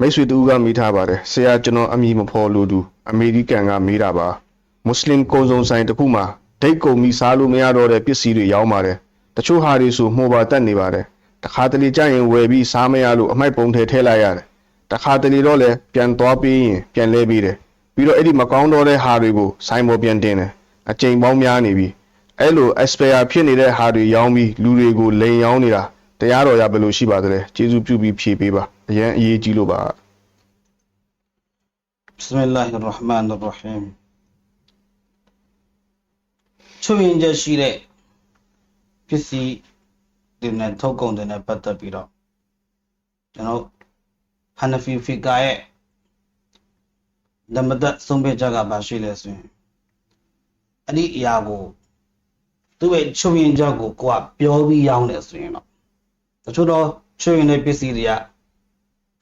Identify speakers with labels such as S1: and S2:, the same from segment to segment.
S1: မိတ်ဆွေတူကမိထားပါတယ်ဆရာကျွန်တော်အမည်မဖော်လို့သူအမေရိကန်ကမေးတာပါမွတ်စလင်ကုံစုံဆိုင်တစ်ခုမှာဒိတ်ကုံပြီးစားလို့မရတော့တဲ့ပစ္စည်းတွေရောင်းပါတယ်တချို့ဟာတွေဆိုမှုပါတက်နေပါတယ်တခါတလေကြရင်ဝယ်ပြီးစားမရလို့အမိုက်ပုံထဲထည့်လိုက်ရတယ်တခါတလေတော့လည်းပြန်သွားပြီးရင်ပြန်လဲပေးတယ်ပြီးတော့အဲ့ဒီမကောင်းတော့တဲ့ဟာတွေကိုဆိုင်ပေါ်ပြန်တင်တယ်အချိန်ပေါင်းများနေပြီအဲ့လို expire ဖြစ်နေတဲ့ဟာတွေရောင်းပြီးလူတွေကိုလိန်ရောင်းနေတာ တရားတော်ရဘယ်လိုရှိပါသလဲကျေးဇူးပြုပြီးဖြေပေးပါအရင်အရေးကြီးလို့ပါ
S2: بسم الله الرحمن الرحيم ချွေရင်ချက်ရှိတဲ့ပစ္စည်းတွေနဲ့ထုတ်ကုန်တွေနဲ့ပတ်သက်ပြီးတော့ကျွန်တော်ဟန်နဖီဖီကာရဲ့ဓမ္မသက်ဆုံးဖြတ်ချက်ကပါရှိလဲဆိုရင်အဲ့ဒီအရာကိုသူ့ရဲ့ချွေရင်ချက်ကိုကိုကပြောပြီးရောင်းတယ်ဆိုရင်တော့ တချို့တော့ချွေရင်တဲ့ပစ္စည်းတွေက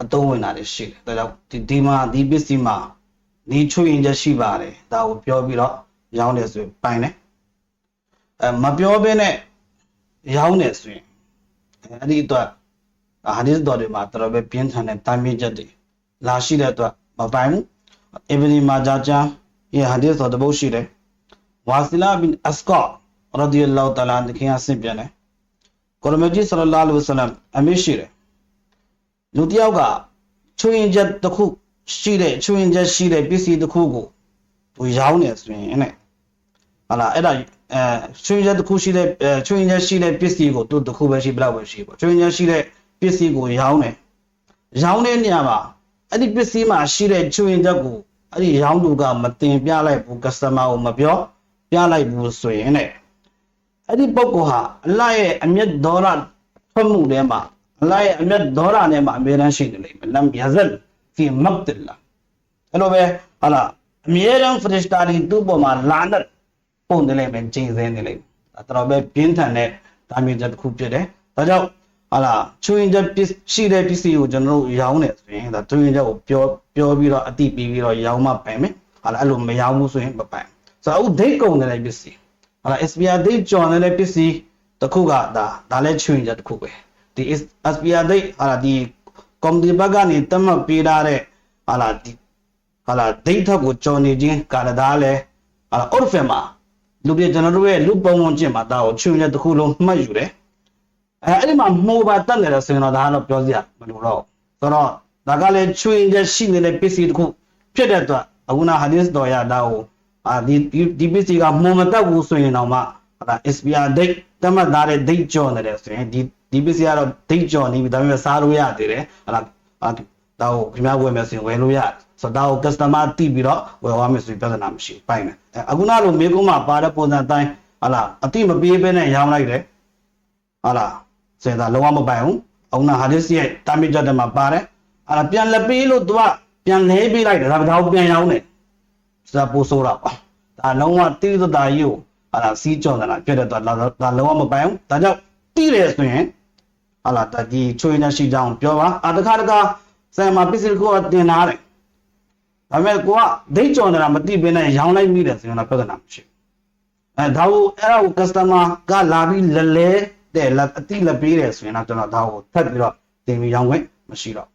S2: အသုံးဝင်တာတွေရှိတယ်ဒါကြောင့်ဒီဒီမှာဒီပစ္စည်းမှာဒီချွေရင်ချက်ရှိပါတယ်ဒါကိုပြောပြီးတော့ရောင်းတယ်ဆိုရင်ပိုင်တယ်အဲမပြောဘဲနဲ့ရောင်းတယ်ဆိုရင်အဲ့ဒီအတွက်ဟာဒီတော်တွေမှာတော်တော်ပဲပြင်းထန်တဲ့တာမီချက်တွေလာရှိတဲ့အတွက်မပိုင်ဘူးအီဘနီမာဂျာချန်ရဲ့ဟာဒီတော်တပုတ်ရှိတယ်ဝါစီလာဘင်အစကာရဒီအလ္လာဟ်တအာလာတခင်အဆင့်ပြန်တယ် ကိုရမကြီးဆလလာလဟ်ဝဆလမ်အမေရှိတယ်လူတစ်ယောက်ကချွေရင်ချက်တစ်ခုရှိတဲ့ချွေရင်ချက်ရှိတဲ့ပစ္စည်းတစ်ခုကိုသူရောင်းနေဆိုရင်အဲ့ဟာလာအဲ့ဒါအဲချွေရင်ချက်တစ်ခုရှိတဲ့အဲချွေရင်ချက်ရှိတဲ့ပစ္စည်းကိုသူတစ်ခုပဲရှိဘယ်လောက်ပဲရှိပေါ့ချွေရင်ချက်ရှိတဲ့ပစ္စည်းကိုရောင်းတယ်ရောင်းတဲ့နေရာမှာအဲ့ဒီပစ္စည်းမှာရှိတဲ့ချွေရင်ချက်ကိုအဲ့ဒီရောင်းသူကမတင်ပြလိုက်ဘူး customer ကိုမပြောပြလိုက်ဘူးဆိုရင်တဲ့ အဲ့ဒီပုဂ္ဂိုလ်ဟာအလ္လာဟ်ရဲ့အမျက်ဒေါရထွက်မှုထဲမှာအလ္လာဟ်ရဲ့အမျက်ဒေါရနဲ့မှာအမြဲတမ်းရှိနေလိမ့်မယ်လမ်ယဇလ်ဖီမတ်တလာအဲ့လိုပဲဟာလာအမြဲတမ်းဖရစ်တာတွေသူ့ပေါ်မှာလာနတ်ပုံနေလိမ့်မယ်ကျင်းစဲနေလိမ့်မယ်ဒါတော်ပဲပြင်းထန်တဲ့တာမြင့်ချက်တစ်ခုဖြစ်တယ်ဒါကြောင့်ဟာလာချွေရင်ချက်ပစ္စရှိတဲ့ပစ္စည်းကိုကျွန်တော်တို့ရောင်းတယ်ဆိုရင်ဒါချွေရင်ချက်ကိုပြောပြောပြီးတော့အတိပြီးပြီးတော့ရောင်းမှပိုင်မယ်ဟာလာအဲ့လိုမရောင်းဘူးဆိုရင်မပိုင်ဆိုတော့အခုဒိတ်ကုန်နေတဲ့ပစ္စည်း ဟာလာ SPR ဒိတ်ကြော်နေတဲ့ပစ္စည်းတစ်ခုကဒါဒါလည်းချွေရင်ချက်တစ်ခုပဲဒီ SPR ဒိတ်ဟာလာဒီကွန်ပျူတာဘက်ကနေတတ်မှတ်ပေးထားတဲ့ဟာလာဒီဟာလာဒိတ်ထက်ကိုကြော်နေခြင်းကာရဒါလဲဟာလာအော်ဖင်မှာလူပြကျွန်တော်တို့ရဲ့လူပုံဝင်ကျင့်မှာဒါကိုချွေရက်တစ်ခုလုံးမှတ်ယူတယ်အဲအဲ့ဒီမှာမိုးပါတက်နေတယ်ဆိုရင်တော့ဒါကတော့ပြောစရာမလိုတော့ဘူးဆိုတော့ဒါကလည်းချွေရက်ရှိနေတဲ့ပစ္စည်းတစ်ခုဖြစ်တဲ့အတွက်အခုနဟာဒီစ်တော်ရဒါကို အာဒီဒီဒီပစ္စည်းကမိုးမတက်ဘူးဆိုရင်တော့မှဟာလာ SPR date တတ်မှတ်ထားတဲ့ date ကြော်နေတယ်ဆိုရင်ဒီဒီပစ္စည်းကတော့ date ကြော်နေပြီဒါပေမဲ့စားလို့ရသေးတယ်ဟာလာအာဒါကိုခင်ဗျားဝယ်မယ်ဆိုရင်ဝယ်လို့ရတယ်ဆိုတော့ဒါကို customer တိပြီးတော့ဝယ်သွားမယ်ဆိုရင်ပြဿနာမရှိဘူးပိုင်းမယ်အဲအခုနလိုမေကုန်းမှာပါတဲ့ပုံစံအတိုင်းဟာလာအတိမပေးဘဲနဲ့ရောင်းလိုက်တယ်ဟာလာစင်သာလုံးဝမပိုင်ဘူးအခုနဟာဒီစ်ရဲ့တာမီဂျတ်ထဲမှာပါတယ်ဟာလာပြန်လက်ပေးလို့သူကပြန်လဲပေးလိုက်တယ်ဒါပေမဲ့ဒါကိုပြန်ရောင်းတယ် စတာပိုးဆိုးတာပါဒါလုံးဝတိသတာကြီးကိုဟာလာစီးကြော်နေတာပြတ်တဲ့တော့ဒါလုံးဝမပိုင်ဘူးဒါကြောင့်တိတယ်ဆိုရင်ဟာလာတကြီးချွေးနေရှိကြောင်းပြောပါအာတခါတခါဆယ်မှာပစ္စည်းကိုတင်ထားတယ်ဒါပေမဲ့ကိုကဒိတ်ကြော်နေတာမသိဘဲနဲ့ရောင်းလိုက်မိတယ်ဆိုရင်တော့ပြဿနာမရှိဘူးအဲဒါကိုအဲ့ဒါကို customer ကလာပြီးလဲလဲတဲ့လက်အတိလက်ပေးတယ်ဆိုရင်တော့ကျွန်တော်ဒါကိုထပ်ပြီးတော့တင်ပြီးရောင်းခွင့်မရှိတော့